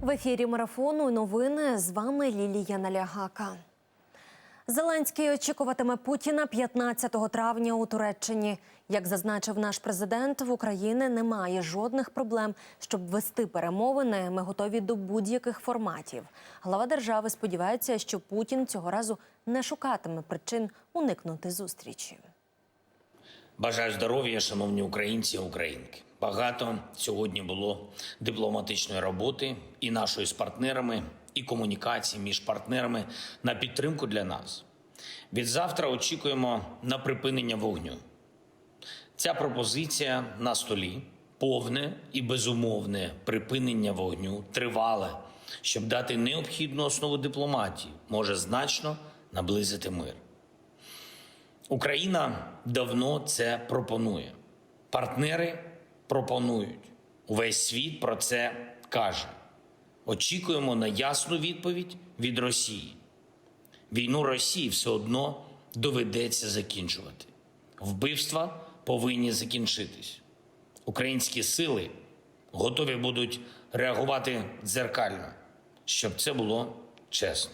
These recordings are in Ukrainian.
В ефірі марафону новини з вами Лілія Налягака. Зеленський очікуватиме Путіна 15 травня у Туреччині. Як зазначив наш президент, в Україні немає жодних проблем, щоб вести перемовини. Ми готові до будь-яких форматів. Глава держави сподівається, що Путін цього разу не шукатиме причин уникнути зустрічі. Бажаю здоров'я, шановні українці і українки. Багато сьогодні було дипломатичної роботи і нашої з партнерами, і комунікації між партнерами на підтримку для нас. Від завтра очікуємо на припинення вогню. Ця пропозиція на столі повне і безумовне припинення вогню тривале, щоб дати необхідну основу дипломатії, може значно наблизити мир. Україна давно це пропонує. Партнери пропонують. Увесь світ про це каже. Очікуємо на ясну відповідь від Росії. Війну Росії все одно доведеться закінчувати. Вбивства повинні закінчитись. Українські сили готові будуть реагувати дзеркально, щоб це було чесно.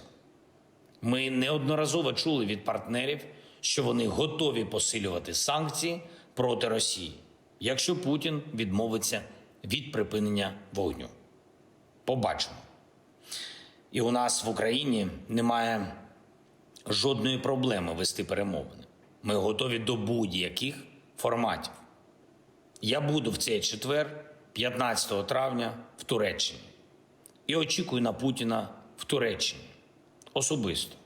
Ми неодноразово чули від партнерів, що вони готові посилювати санкції проти Росії, якщо Путін відмовиться від припинення вогню. Побачимо. І у нас в Україні немає жодної проблеми вести перемовини. Ми готові до будь-яких форматів. Я буду в цей четвер, 15 травня, в Туреччині і очікую на Путіна в Туреччині особисто.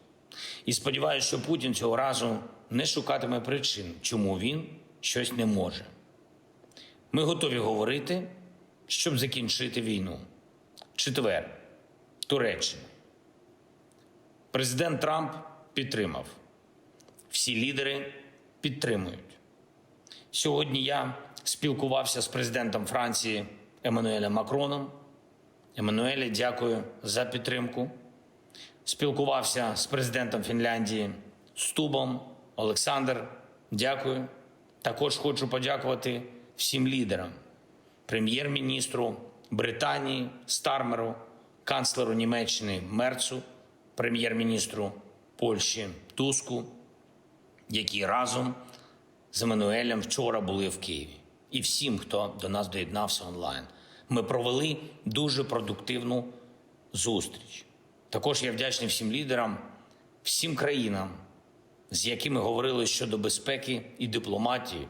І сподіваюся, що Путін цього разу не шукатиме причин, чому він щось не може. Ми готові говорити, щоб закінчити війну. Четвер, Туреччина. Президент Трамп підтримав. Всі лідери підтримують. Сьогодні я спілкувався з президентом Франції Еммануелем Макроном. Еммануеле, дякую за підтримку. Спілкувався з президентом Фінляндії Стубом Олександр. Дякую. Також хочу подякувати всім лідерам, прем'єр-міністру Британії Стармеру, канцлеру Німеччини Мерцу, прем'єр-міністру Польщі Туску, які разом з Еммануелем вчора були в Києві, і всім, хто до нас доєднався онлайн. Ми провели дуже продуктивну зустріч. Також я вдячний всім лідерам, всім країнам, з якими говорили щодо безпеки і дипломатії,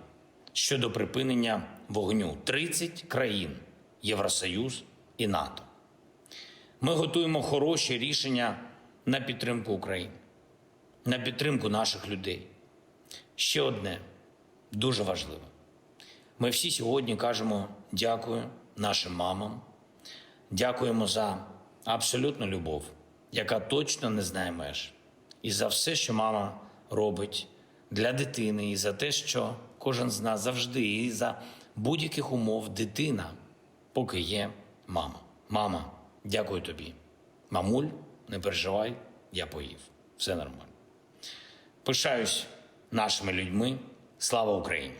щодо припинення вогню 30 країн, Євросоюз і НАТО. Ми готуємо хороші рішення на підтримку України, на підтримку наших людей. Ще одне дуже важливе. Ми всі сьогодні кажемо дякую нашим мамам, дякуємо за абсолютну любов, яка точно не знає меж, і за все, що мама робить для дитини, і за те, що кожен з нас завжди, і за будь-яких умов дитина, поки є мама. Мама, дякую тобі. Мамуль, не переживай, я поїв. Все нормально. Пишаюсь нашими людьми. Слава Україні!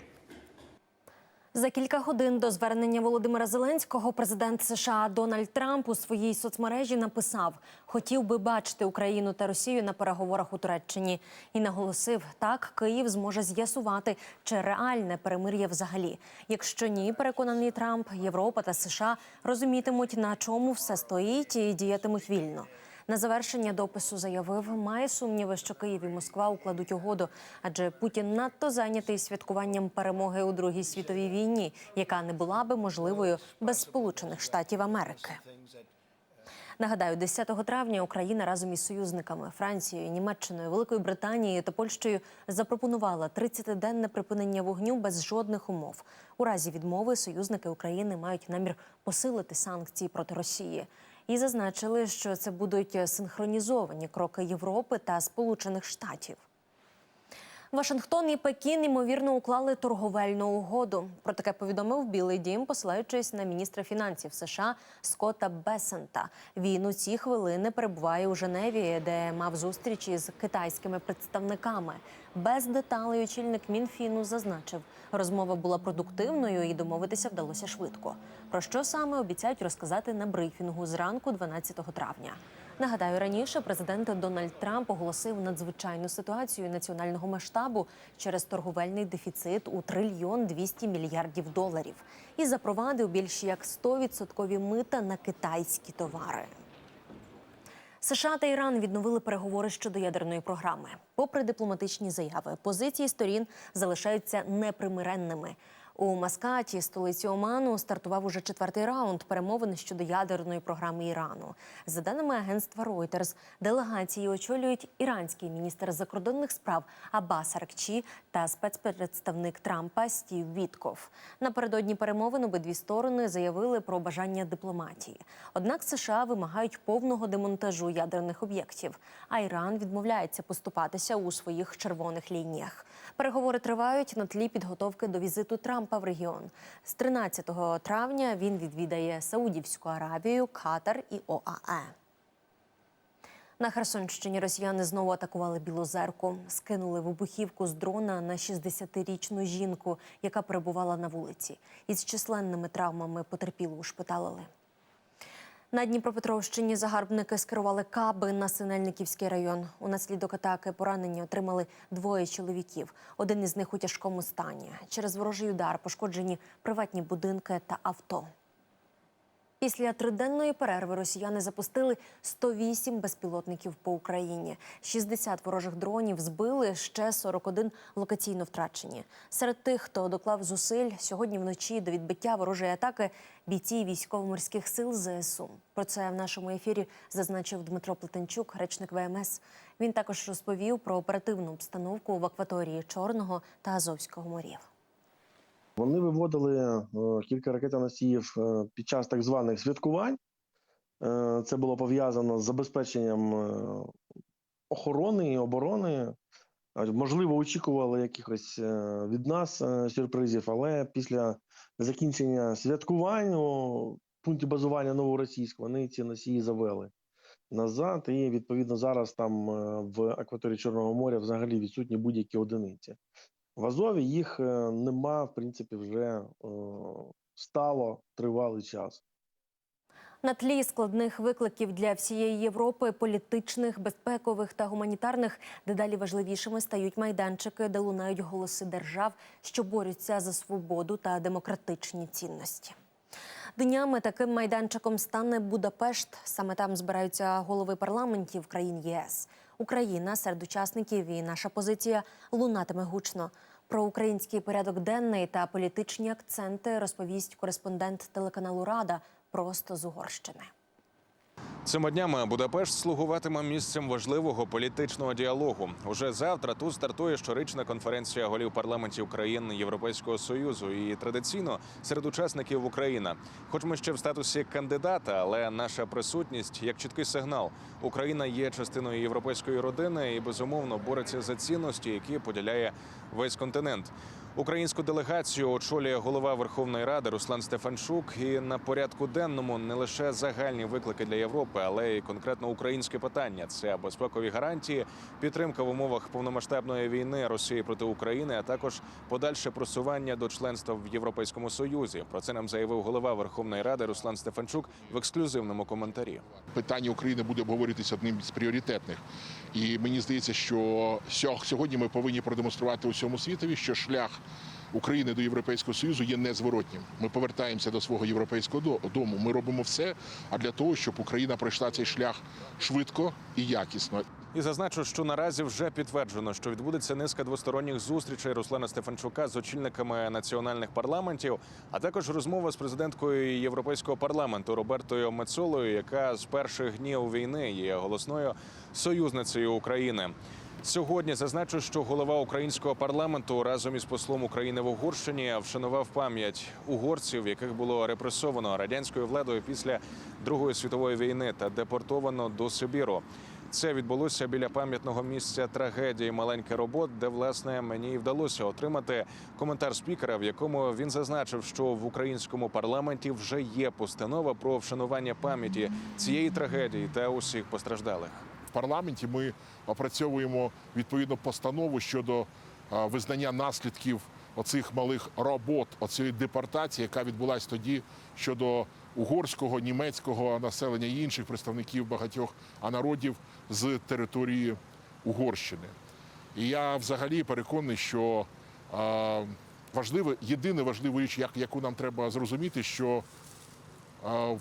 За кілька годин до звернення Володимира Зеленського президент США Дональд Трамп у своїй соцмережі написав: хотів би бачити Україну та Росію на переговорах у Туреччині і наголосив, так Київ зможе з'ясувати, чи реальне перемир'я взагалі. Якщо ні, переконаний Трамп, Європа та США розумітимуть, на чому все стоїть і діятимуть вільно. На завершення допису заявив, має сумніви, що Київ і Москва укладуть угоду, адже Путін надто зайнятий святкуванням перемоги у Другій світовій війні, яка не була би можливою без Сполучених Штатів Америки. Нагадаю, 10 травня Україна разом із союзниками Францією, Німеччиною, Великою Британією та Польщею запропонувала 30-денне припинення вогню без жодних умов. У разі відмови союзники України мають намір посилити санкції проти Росії. І зазначили, що це будуть синхронізовані кроки Європи та Сполучених Штатів. Вашингтон і Пекін ймовірно уклали торговельну угоду. Про таке повідомив Білий Дім, посилаючись на міністра фінансів США Скотта Бесента. Він у ці хвилини перебуває у Женеві, де мав зустрічі з китайськими представниками. Без деталей очільник Мінфіну зазначив, розмова була продуктивною і домовитися вдалося швидко. Про що саме обіцяють розказати на брифінгу зранку 12 травня. Нагадаю, раніше президент Дональд Трамп оголосив надзвичайну ситуацію національного масштабу через торговельний дефіцит у трильйон 200 мільярдів доларів і запровадив більш як 100% мита на китайські товари. США та Іран відновили переговори щодо ядерної програми. Попри дипломатичні заяви, позиції сторін залишаються непримиренними. У Маскаті, столиці Оману, стартував уже четвертий раунд перемовин щодо ядерної програми Ірану. За даними агентства Reuters, делегації очолюють іранський міністр закордонних справ Аббас Аркчі та спецпредставник Трампа Стів Вітков. Напередодні перемовин обидві сторони заявили про бажання дипломатії. Однак США вимагають повного демонтажу ядерних об'єктів, а Іран відмовляється поступатися у своїх червоних лініях. Переговори тривають на тлі підготовки до візиту Трампа в регіон. З 13 травня він відвідає Саудівську Аравію, Катар і ОАЕ. На Херсонщині росіяни знову атакували Білозерку, скинули вибухівку з дрона на 60-річну жінку, яка перебувала на вулиці. Із численними травмами потерпілу ушпиталили. На Дніпропетровщині загарбники скерували каби на Синельниківський район. Унаслідок атаки поранення отримали двоє чоловіків. Один із них у тяжкому стані. Через ворожий удар пошкоджені приватні будинки та авто. Після триденної перерви росіяни запустили 108 безпілотників по Україні. 60 ворожих дронів збили, ще 41 локаційно втрачені. Серед тих, хто доклав зусиль сьогодні вночі до відбиття ворожої атаки бійці військово-морських сил ЗСУ. Про це в нашому ефірі зазначив Дмитро Плетенчук, речник ВМС. Він також розповів про оперативну обстановку в акваторії Чорного та Азовського морів. Вони виводили е, кілька ракетоносіїв е, під час так званих святкувань. Е, Це було пов'язано з забезпеченням охорони і оборони. Можливо, очікували якихось від нас сюрпризів, але після закінчення святкувань у пункті базування новоросійськ вони ці носії завели назад. І відповідно зараз там в акваторії Чорного моря взагалі відсутні будь-які одиниці. В Азові їх е, нема, в принципі, вже е, стало тривалий час. На тлі складних викликів для всієї Європи, політичних, безпекових та гуманітарних, дедалі важливішими стають майданчики, де лунають голоси держав, що борються за свободу та демократичні цінності. Днями таким майданчиком стане Будапешт. Саме там збираються голови парламентів країн ЄС. Україна серед учасників і наша позиція лунатиме гучно. Про український порядок денний та політичні акценти розповість кореспондент телеканалу Рада просто з Угорщини. Цими днями Будапешт слугуватиме місцем важливого політичного діалогу. Уже завтра тут стартує щорічна конференція голів парламентів країн Європейського союзу. І традиційно серед учасників Україна. Хоч ми ще в статусі кандидата, але наша присутність як чіткий сигнал. Україна є частиною європейської родини і безумовно бореться за цінності, які поділяє весь континент. Українську делегацію очолює голова Верховної Ради Руслан Стефанчук. І на порядку денному не лише загальні виклики для Європи, але й конкретно українське питання. Це безпекові гарантії, підтримка в умовах повномасштабної війни Росії проти України, а також подальше просування до членства в Європейському Союзі. Про це нам заявив голова Верховної Ради Руслан Стефанчук в ексклюзивному коментарі. питання України буде обговорюватися одним з пріоритетних. І мені здається, що сьо- сьогодні ми повинні продемонструвати усьому світові, що шлях України до Європейського Союзу є незворотнім. Ми повертаємося до свого європейського до- дому. Ми робимо все а для того, щоб Україна пройшла цей шлях швидко і якісно. І зазначу, що наразі вже підтверджено, що відбудеться низка двосторонніх зустрічей Руслана Стефанчука з очільниками національних парламентів, а також розмова з президенткою Європейського парламенту Робертою Мецолою, яка з перших днів війни є голосною союзницею України. Сьогодні зазначу, що голова українського парламенту разом із послом України в Угорщині вшанував пам'ять угорців, яких було репресовано радянською владою після Другої світової війни та депортовано до Сибіру. Це відбулося біля пам'ятного місця трагедії маленький робот, де власне мені і вдалося отримати коментар спікера, в якому він зазначив, що в українському парламенті вже є постанова про вшанування пам'яті цієї трагедії та усіх постраждалих. Парламенті ми опрацьовуємо відповідну постанову щодо визнання наслідків оцих малих робот, оцієї депортації, яка відбулася тоді щодо угорського, німецького населення і інших представників багатьох народів з території Угорщини. І я взагалі переконаний, що важливе, єдине важливу річ, як, яку нам треба зрозуміти, що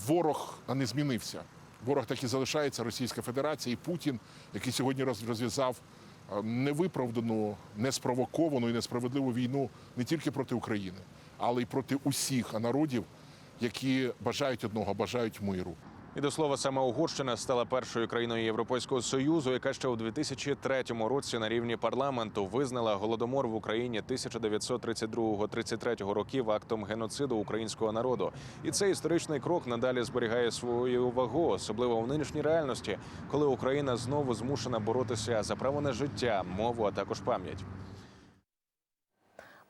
ворог не змінився. Ворог так і залишається Російська Федерація і Путін, який сьогодні розв'язав невиправдану, неспровоковану і несправедливу війну не тільки проти України, але й проти усіх народів, які бажають одного, бажають миру. І до слова, саме Угорщина стала першою країною Європейського союзу, яка ще у 2003 році на рівні парламенту визнала голодомор в Україні 1932-33 років актом геноциду українського народу. І цей історичний крок надалі зберігає свою вагу, особливо у нинішній реальності, коли Україна знову змушена боротися за право на життя, мову, а також пам'ять.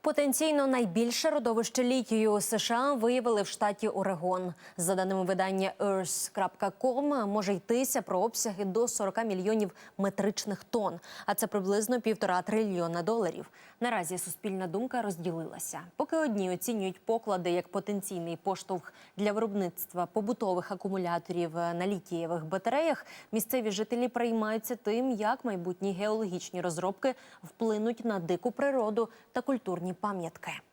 Потенційно найбільше родовище літію США виявили в штаті Орегон. За даними видання Earth.com, може йтися про обсяги до 40 мільйонів метричних тонн, а це приблизно півтора трильйона доларів. Наразі суспільна думка розділилася. Поки одні оцінюють поклади як потенційний поштовх для виробництва побутових акумуляторів на літієвих батареях, місцеві жителі приймаються тим, як майбутні геологічні розробки вплинуть на дику природу та культурні пам'ятки.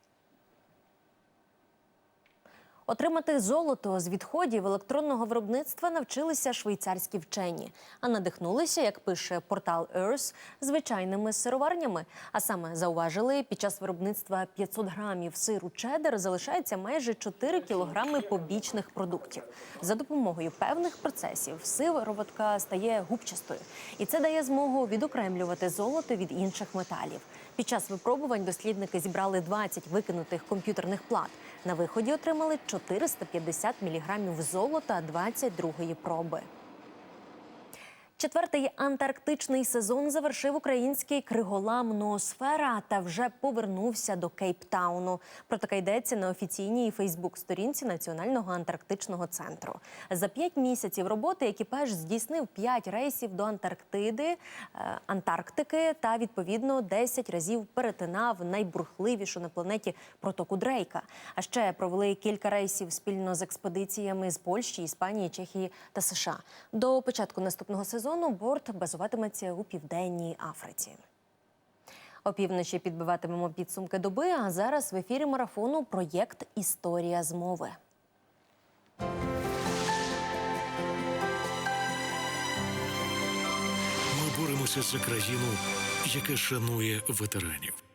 Отримати золото з відходів електронного виробництва навчилися швейцарські вчені, а надихнулися, як пише портал Earth, звичайними сироварнями. А саме зауважили, під час виробництва 500 грамів сиру чеддер залишається майже 4 кілограми побічних продуктів. За допомогою певних процесів сироватка стає губчастою, і це дає змогу відокремлювати золото від інших металів. Під час випробувань дослідники зібрали 20 викинутих комп'ютерних плат. На виході отримали 450 міліграмів золота 22-ї проби. Четвертий антарктичний сезон завершив український криголам Ноосфера та вже повернувся до Кейптауну. Про таке йдеться на офіційній Фейсбук-сторінці Національного антарктичного центру. За п'ять місяців роботи екіпаж здійснив п'ять рейсів до Антарктиди, е, Антарктики та відповідно 10 разів перетинав найбурхливішу на планеті протоку Дрейка. А ще провели кілька рейсів спільно з експедиціями з Польщі, Іспанії, Чехії та США. До початку наступного сезону борт базуватиметься у південній Африці. Опівночі підбиватимемо підсумки доби. А зараз в ефірі марафону проєкт Історія змови. Ми боремося за країну, яка шанує ветеранів.